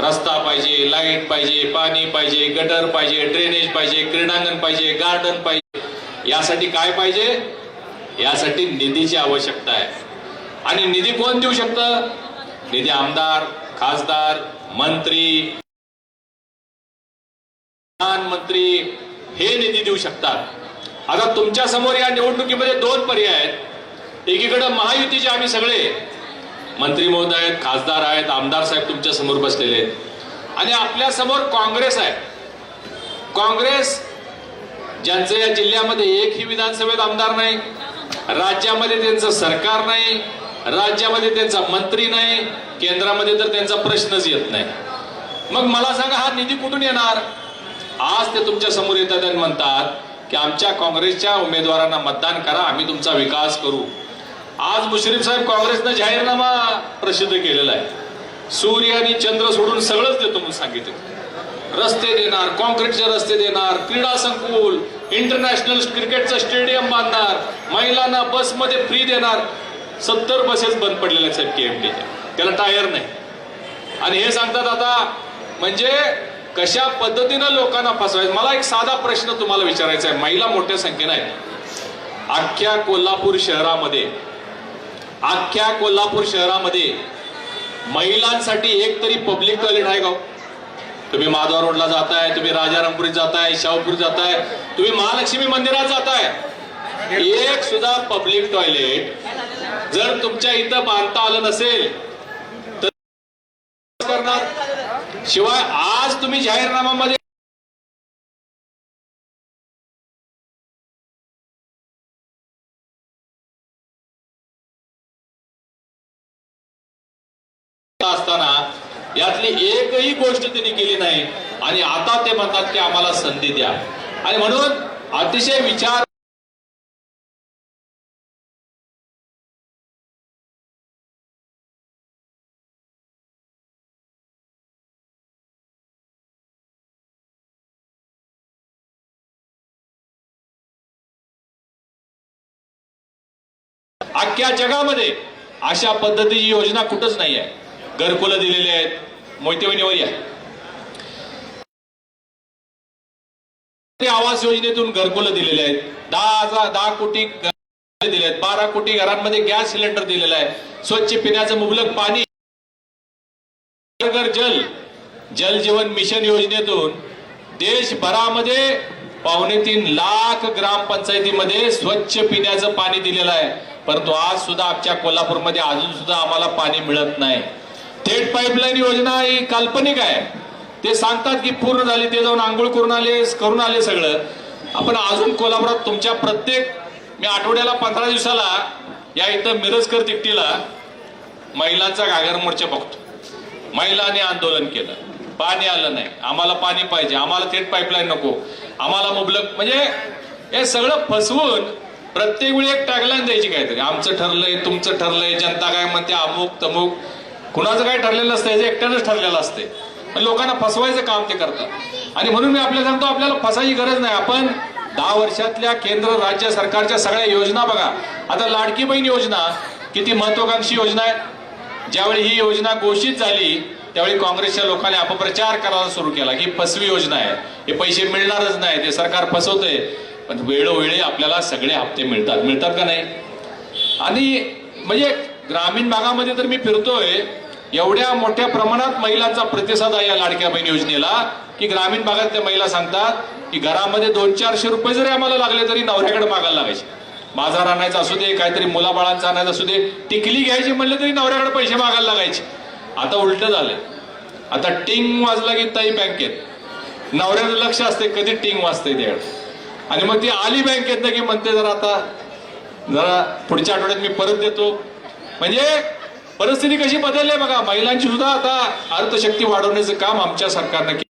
रस्ता पाहिजे लाइट पाहिजे पाणी पाहिजे गटर पाहिजे ड्रेनेज पाहिजे क्रीडांगण पाहिजे गार्डन पाहिजे. यासाठी काय पाहिजे? यासाठी निधीची आवश्यकता आहे. आणि निधी कोण देऊ शकतं? निधी आमदार खासदार मंत्री प्रधानमंत्री हे निधी देऊ शकतात. आता तुमच्यासमोर या निवडणुकीमध्ये दोन पर्याय आहेत. एकीकडे महायुतीचे आम्ही सगळे मंत्री महोदय आहेत खासदार आहेत आमदार साहेब तुमच्यासमोर बसलेले आहेत. आणि आपल्यासमोर काँग्रेस आहे. काँग्रेस ज्यांचं या जिल्ह्यामध्ये एकही विधानसभेत आमदार नाही राज्यामध्ये त्यांचं सरकार नाही राज्यामध्ये त्यांचा मंत्री नाही केंद्रामध्ये तर त्यांचा प्रश्नच येत नाही. मग मला सांगा हा निधी कुठून येणार? आज ते तुमच्यासमोर येतात आणि म्हणतात की आमच्या काँग्रेसच्या उमेदवारांना मतदान करा आम्ही तुमचा विकास करू. आज मुश्रीफ साहेब काँग्रेसनं जाहीरनामा प्रसिद्ध केलेला आहे. सूर्य आणि चंद्र सोडून सगळंच देतो म्हणून सांगितलं. रस्ते देणार कॉन्क्रीटचे रस्ते देणार क्रीडा संकुल इंटरनॅशनल क्रिकेटचं स्टेडियम बांधणार महिलांना बसमध्ये फ्री देणार. सत्तर बसेस बंद पडलेल्या आहेत साहेब केएमटीच्या त्याला टायर नाही. आणि हे सांगतात आता म्हणजे कशा पद्धतीनं लोकांना फसवायचं? मला एक साधा प्रश्न तुम्हाला विचारायचा आहे. महिला मोठ्या संख्येनं आहेत. अख्ख्या कोल्हापूर शहरामध्ये अख्ख्या कोल्हापूर शहरामध्ये महिलांसाठी एक तरी पब्लिक टॉयलेट आहे का हो? तुम्ही माधवा रोडला जाताय तुम्ही राजा रामपुरीत जाताय शाहूपूर जाताय तुम्ही महालक्ष्मी मंदिरात जाताय. एक सुद्धा पब्लिक टॉयलेट जर तुमच्या इथं बांधता आलं नसेल तर करणार. शिवाय आज तुम्ही जाहीरनाम्यामध्ये असताना यातली एकही गोष्ट त्यांनी केली नाही. आणि आता ते म्हणतात की आम्हाला संधी द्या. आणि म्हणून अतिशय विचार अख्ख्या जगामध्ये अशा पद्धतीची योजना कुठंच नाही आहे घरकुलं दिलेली आहेत. मोहितेवणीवर या आवास योजनेतून घरकुलं दिलेले आहेत. दहा हजार दहा कोटी दिले आहेत. बारा कोटी घरांमध्ये गॅस सिलेंडर दिलेला आहे. स्वच्छ पिण्याचं मुबलक पाणी. जल. जल जीवन मिशन योजनेतून देशभरामध्ये पावणे तीन लाख ग्रामपंचायतीमध्ये स्वच्छ पिण्याचं पाणी दिलेलं आहे. परंतु आज सुद्धा आमच्या कोल्हापूरमध्ये अजून सुद्धा आम्हाला पाणी मिळत नाही. थेट पाईपलाईन योजना ही काल्पनिक आहे. ते सांगतात की पूर्ण झाली ते जाऊन आंघोळ करून आले करून आले सगळं. आपण अजून कोल्हापुरात तुमच्या प्रत्येक मी आठवड्याला पंधरा दिवसाला या इथं मिरजकर तिकटीला महिलांचा घागर मोर्चा बघतो. महिलांनी आंदोलन केलं. पाणी आलं नाही. आम्हाला पाणी पाहिजे. आम्हाला थेट पाईपलाईन नको. आम्हाला मुबलक म्हणजे हे सगळं फसवून प्रत्येक वेळी एक टॅगलाईन द्यायची काहीतरी. आमचं ठरलंय तुमचं ठरलंय जनता काय म्हणते अमुक तमुक. कुणाचं काय ठरलेलं असतं याचं एकट्यानंच ठरलेलं असते. पण लोकांना फसवायचं काम ते करतात. आणि म्हणून मी आपल्याला सांगतो आपल्याला फसायची गरज नाही. आपण दहा वर्षातल्या केंद्र राज्य सरकारच्या सगळ्या योजना बघा. आता लाडकी बहीण योजना किती महत्वाकांक्षी योजना आहे. ज्यावेळी ही योजना घोषित झाली त्यावेळी काँग्रेसच्या लोकांनी अपप्रचार करायला सुरू केला. की फसवी योजना आहे. हे पैसे मिळणारच नाही. ते सरकार फसवतंय. पण वेळोवेळी आपल्याला सगळे हप्ते मिळतात. मिळतात का नाही? आणि म्हणजे ग्रामीण भागामध्ये तर मी फिरतोय एवढ्या मोठ्या प्रमाणात महिलांचा प्रतिसाद आहे या लाडक्या बहीण योजनेला की ग्रामीण भागातल्या महिला सांगतात की घरामध्ये दोन चारशे रुपये जरी आम्हाला लागले तरी नवऱ्याकडे मागायला लागायचे. बाजार आणायचा असू दे काहीतरी मुलाबाळांचा आणायचं असू दे टिकली घ्यायची म्हणलं तरी नवऱ्याकडे पैसे मागायला लागायचे. आता उलट झालंय. आता टिंग वाजला की ताई बँकेत. नवऱ्याचं लक्ष असते कधी टिंग वाजते त्याकडे आणि मग ती आली बँकेत की म्हणते जरा आता जरा पुढच्या आठवड्यात मी परत देतो. म्हणजे परिस्थिती कशी बदलली आहे बघा महिलांची सुद्धा आता अर्थशक्ती वाढवण्याचं काम आमच्या सरकारनं केलं.